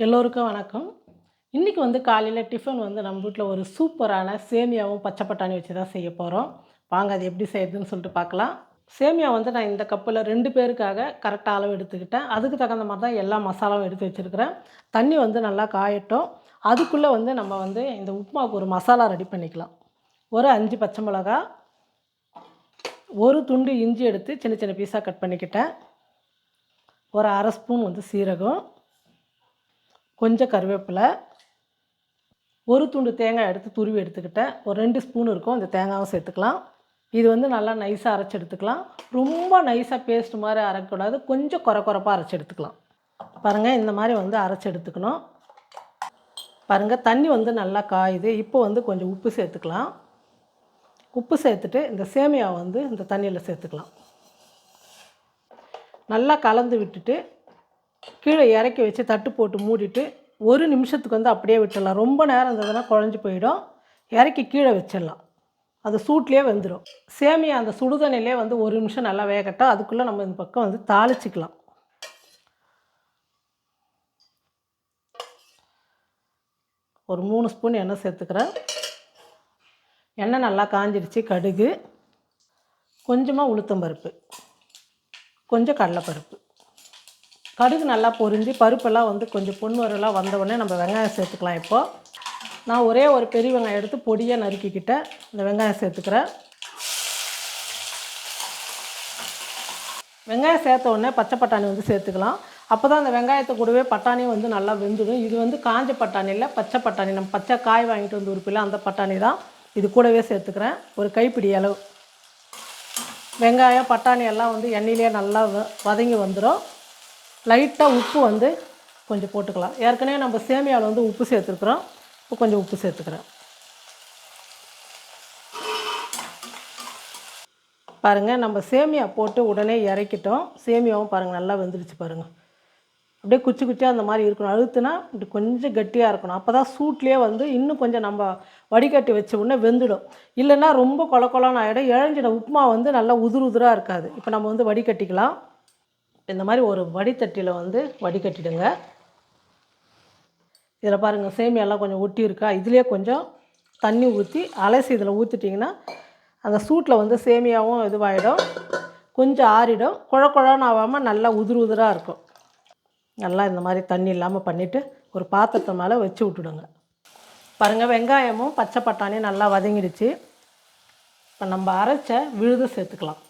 எல்லோருக்கும் வணக்கம். இன்றைக்கி வந்து காலையில் டிஃபன் வந்து நம்ம வீட்டில் ஒரு சூப்பரான சேமியாவும் பச்சை பட்டாணி வச்சு தான் செய்ய போகிறோம் வாங்க அது எப்படி செய்யுதுன்னு சொல்லிட்டு பார்க்கலாம். சேமியா வந்து நான் இந்த கப்பில் ரெண்டு பேருக்காக கரெக்டாக அளவு எடுத்துக்கிட்டேன். அதுக்கு தகுந்த மாதிரி தான் எல்லா மசாலாவும் எடுத்து வச்சுருக்கிறேன். தண்ணி வந்து நல்லா காயட்டும். அதுக்குள்ளே வந்து நம்ம வந்து இந்த உப்புமாவுக்கு ஒரு மசாலா ரெடி பண்ணிக்கலாம். ஒரு அஞ்சு பச்சை மிளகா ஒரு துண்டு இஞ்சி எடுத்து சின்ன சின்ன பீஸாக கட் பண்ணிக்கிட்டேன். ஒரு அரை ஸ்பூன் வந்து சீரகம். கொஞ்சம் கருவேப்பிலை ஒரு துண்டு தேங்காய் எடுத்து துருவி எடுத்துக்கிட்டேன். ஒரு ரெண்டு ஸ்பூன் இருக்கும் அந்த தேங்காவும் சேர்த்துக்கலாம். இது வந்து நல்லா நைஸாக அரைச்சி எடுத்துக்கலாம். ரொம்ப நைஸாக பேஸ்ட் மாதிரி அரைக்கக்கூடாது கொஞ்சம் குறை குறைப்பாக அரைச்சி எடுத்துக்கலாம். பாருங்கள் இந்த மாதிரி வந்து அரைச்சி எடுத்துக்கணும். பாருங்கள் தண்ணி வந்து நல்லா காயுது. இப்போ வந்து கொஞ்சம் உப்பு சேர்த்துக்கலாம். உப்பு சேர்த்துட்டு இந்த சேமியாவை வந்து இந்த தண்ணியில் சேர்த்துக்கலாம். நல்லா கலந்து விட்டுட்டு கீழே இறக்கி வச்சு தட்டு போட்டு மூடிட்டு ஒரு நிமிஷத்துக்கு வந்து அப்படியே விட்டுடலாம். ரொம்ப நேரம் இருந்ததுன்னா குழஞ்சி போயிடும். இறக்கி கீழே வச்சிடலாம். அது சூட்லேயே வந்துடும் சேமியா அந்த சுடுதண்ணிலே வந்து ஒரு நிமிஷம் நல்லா வேகட்டும் அதுக்குள்ளே நம்ம இந்த பக்கம் வந்து தாளிச்சிக்கலாம். ஒரு மூணு ஸ்பூன் எண்ணெய் சேர்த்துக்கிறேன். எண்ணெய் நல்லா காஞ்சிடுச்சு கடுகு. கொஞ்சமாக உளுத்தம்பருப்பு கொஞ்சம் கடலைப்பருப்பு. கடுகு நல்லா பொரிஞ்சு பருப்பெல்லாம் வந்து கொஞ்சம் பொன்வரெல்லாம் வந்தவுடனே நம்ம வெங்காயம் சேர்த்துக்கலாம் இப்போது நான் ஒரே ஒரு பெரிய வெங்காயம் எடுத்து பொடியாக நறுக்கிக்கிட்டேன். இந்த வெங்காயம் சேர்த்துக்கிறேன். வெங்காயம் சேர்த்த உடனே பச்சை பட்டாணி வந்து சேர்த்துக்கலாம். அப்போ தான் அந்த வெங்காயத்தை கூடவே பட்டாணி வந்து நல்லா வெந்துடும். இது வந்து காஞ்ச பட்டாணி இல்லை பச்சை பட்டாணி. நம்ம பச்சை காய் வாங்கிட்டு வந்து உறுப்பில் அந்த பட்டாணி தான். இது கூடவே சேர்த்துக்கிறேன். ஒரு கைப்பிடி அளவு. வெங்காயம் பட்டாணி எல்லாம் வந்து எண்ணெயிலே நல்லா வ- வதங்கி வந்துடும் லைட்டாக உப்பு வந்து கொஞ்சம் போட்டுக்கலாம். ஏற்கனவே நம்ம சேமியாவில் வந்து உப்பு சேர்த்துருக்குறோம். இப்போ கொஞ்சம் உப்பு சேர்த்துக்கிறேன். பாருங்கள் நம்ம சேமியா போட்டு உடனே இறக்கிட்டோம். சேமியாவும் பாருங்கள் நல்லா வெந்துடுச்சு பாருங்கள் அப்படியே குச்சி குச்சியாக அந்த மாதிரி இருக்கணும். அழுத்துனா இப்படி கொஞ்சம் கட்டியாக இருக்கணும். அப்போ தான் சூட்லேயே வந்து இன்னும் கொஞ்சம் நம்ம வடிகட்டி வச்ச உடனே வெந்துடும். இல்லைன்னா ரொம்ப கொல கொலான்னு ஆகிடும் இழஞ்சிட உப்புமா வந்து நல்லா உதிர் உதிராக இருக்காது. இப்போ நம்ம வந்து வடிகட்டிக்கலாம். இந்த மாதிரி ஒரு வடித்தட்டியில் வந்து வடிகட்டிடுங்க. இதில் பாருங்கள் சேமியாலாம் கொஞ்சம் ஒட்டி இருக்கா? இதுலேயே கொஞ்சம் தண்ணி ஊற்றி அலசி இதில் ஊற்றிட்டிங்கன்னா அந்த சூட்டில் வந்து சேமியாவும் இதுவாகிடும் கொஞ்சம் ஆறிடும். குழ குழன்னு ஆகாமல் நல்லா உதிர் உதிராக இருக்கும். நல்லா இந்த மாதிரி தண்ணி இல்லாமல் பண்ணிவிட்டு ஒரு பாத்திரத்தை மேலே வச்சு விட்டுடுங்க. பாருங்கள் வெங்காயமும் பச்சை பட்டாணியும் நல்லா வதங்கிடுச்சு. இப்போ நம்ம அரைச்ச விழுது சேர்த்துக்கலாம்.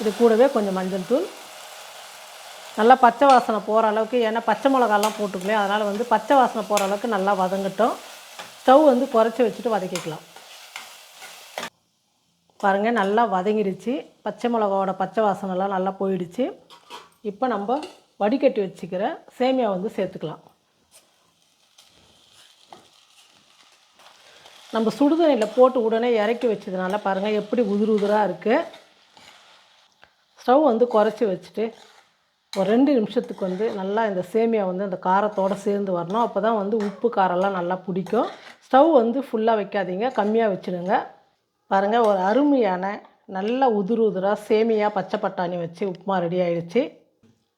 இது கூடவே கொஞ்சம் மஞ்சள் தூள். நல்லா பச்சை வாசனை போகிற அளவுக்கு ஏன்னா பச்சை மிளகாலாம் போட்டுக்கலையே அதனால் வந்து பச்சை வாசனை போகிற அளவுக்கு நல்லா வதங்கட்டும். ஸ்டவ் வந்து குறைச்சி வச்சுட்டு வதக்கிக்கலாம். பாருங்கள் நல்லா வதங்கிடுச்சு. பச்சை மிளகாவோட பச்சை வாசனைலாம் நல்லா போயிடுச்சு. இப்போ நம்ம வடிகட்டி வச்சுக்கிற சேமியா வந்து சேர்த்துக்கலாம். நம்ம சுடுதண்ணியில் போட்டு உடனே இறக்கி வச்சதுனால பாருங்கள் எப்படி உதிர் உதிராக இருக்குது ஸ்டவ் வந்து குறைச்சி வச்சுட்டு ஒரு ரெண்டு நிமிஷத்துக்கு வந்து நல்லா இந்த சேமியா வந்து அந்த காரத்தோடு சேர்ந்து வரணும். அப்போ தான் வந்து உப்பு காரம்லாம் நல்லா பிடிக்கும். ஸ்டவ் வந்து ஃபுல்லாக வைக்காதீங்க. கம்மியாக வச்சுடுங்க. பாருங்கள் ஒரு அருமையான நல்லா உதிர் உதிராக சேமியா பச்சை பட்டாணி வச்சு உப்புமா ரெடி ஆகிடுச்சு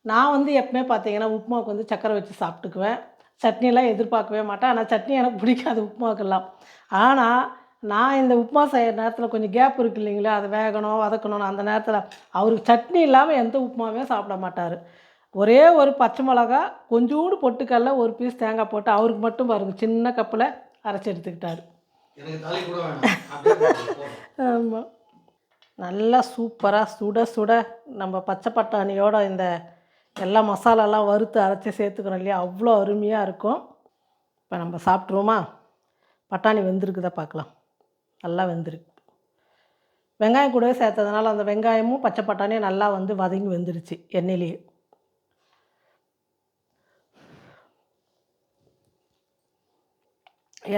நான் வந்து எப்பவுமே பார்த்தீங்கன்னா உப்புமாவுக்கு வந்து சக்கரை வச்சு சாப்பிட்டுக்குவேன். சட்னிலாம் எதிர்பார்க்கவே மாட்டேன். ஆனால் சட்னி எனக்கு பிடிக்காது உப்புமாவுக்கெல்லாம் ஆனால் நான் இந்த உப்புமா செய்கிற நேரத்தில் கொஞ்சம் கேப் இருக்கு இல்லைங்களா? அதை வேகணும் வதக்கணும். அந்த நேரத்தில் அவருக்கு சட்னி இல்லாமல் எந்த உப்புமாவே சாப்பிட மாட்டார். ஒரே ஒரு பச்சை மிளகா கொஞ்சோண்டு பொட்டுக்கல்ல ஒரு பீஸ் தேங்காய் போட்டு அவருக்கு மட்டும் பாருங்க சின்ன கப்பில் அரைச்சி எடுத்துக்கிட்டாரு. ஆமாம் நல்லா சூப்பராக சுட சுட நம்ம பச்சை பட்டாணியோட இந்த எல்லா மசாலாலாம் வறுத்து அரைச்சி சேர்த்துக்கிறோம் இல்லையா? அவ்வளோ அருமையாக இருக்கும். இப்போ நம்ம சாப்பிட்ருவோமா பட்டாணி வெந்திருக்குதா பார்க்கலாம். நல்லா வெந்திருக்கு. வெங்காயம் கூடவே சேர்த்ததுனால அந்த வெங்காயமும் பச்சை பட்டாணியும் நல்லா வந்து வதங்கி வெந்துருச்சு எண்ணெயிலேயே.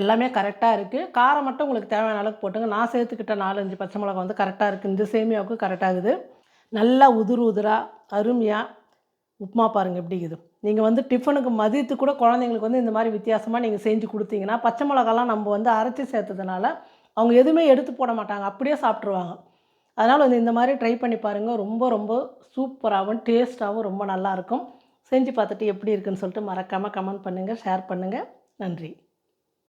எல்லாமே கரெக்டாக இருக்குது காரம் மட்டும் உங்களுக்கு தேவையான அளவுக்கு போட்டுங்க. நான் சேர்த்துக்கிட்ட நாலஞ்சு பச்சை மிளகா வந்து கரெக்டாக இருக்குது இந்த சேமியாவுக்கு கரெக்டாகுது நல்லா உதிர் உதிராக அருமையாக உப்புமா பாருங்கள் எப்படி இருக்குது. நீங்கள் வந்து டிஃபனுக்கு மதியத்துக்கு கூட குழந்தைங்களுக்கு வந்து இந்த மாதிரி வித்தியாசமாக நீங்கள் செஞ்சு கொடுத்தீங்கன்னா பச்சை மிளகாலாம் நம்ம வந்து அரைச்சி சேர்த்ததுனால அவங்க எதுவுமே எடுத்து போட மாட்டாங்க அப்படியே சாப்பிட்ருவாங்க அதனால் வந்து இந்த மாதிரி ட்ரை பண்ணி பாருங்கள் ரொம்ப ரொம்ப சூப்பராகவும் டேஸ்ட்டாகவும் ரொம்ப நல்லாயிருக்கும் செஞ்சு பார்த்துட்டு எப்படி இருக்குன்னு சொல்லிட்டு மறக்காமல் கமெண்ட் பண்ணுங்கள் ஷேர் பண்ணுங்கள் நன்றி.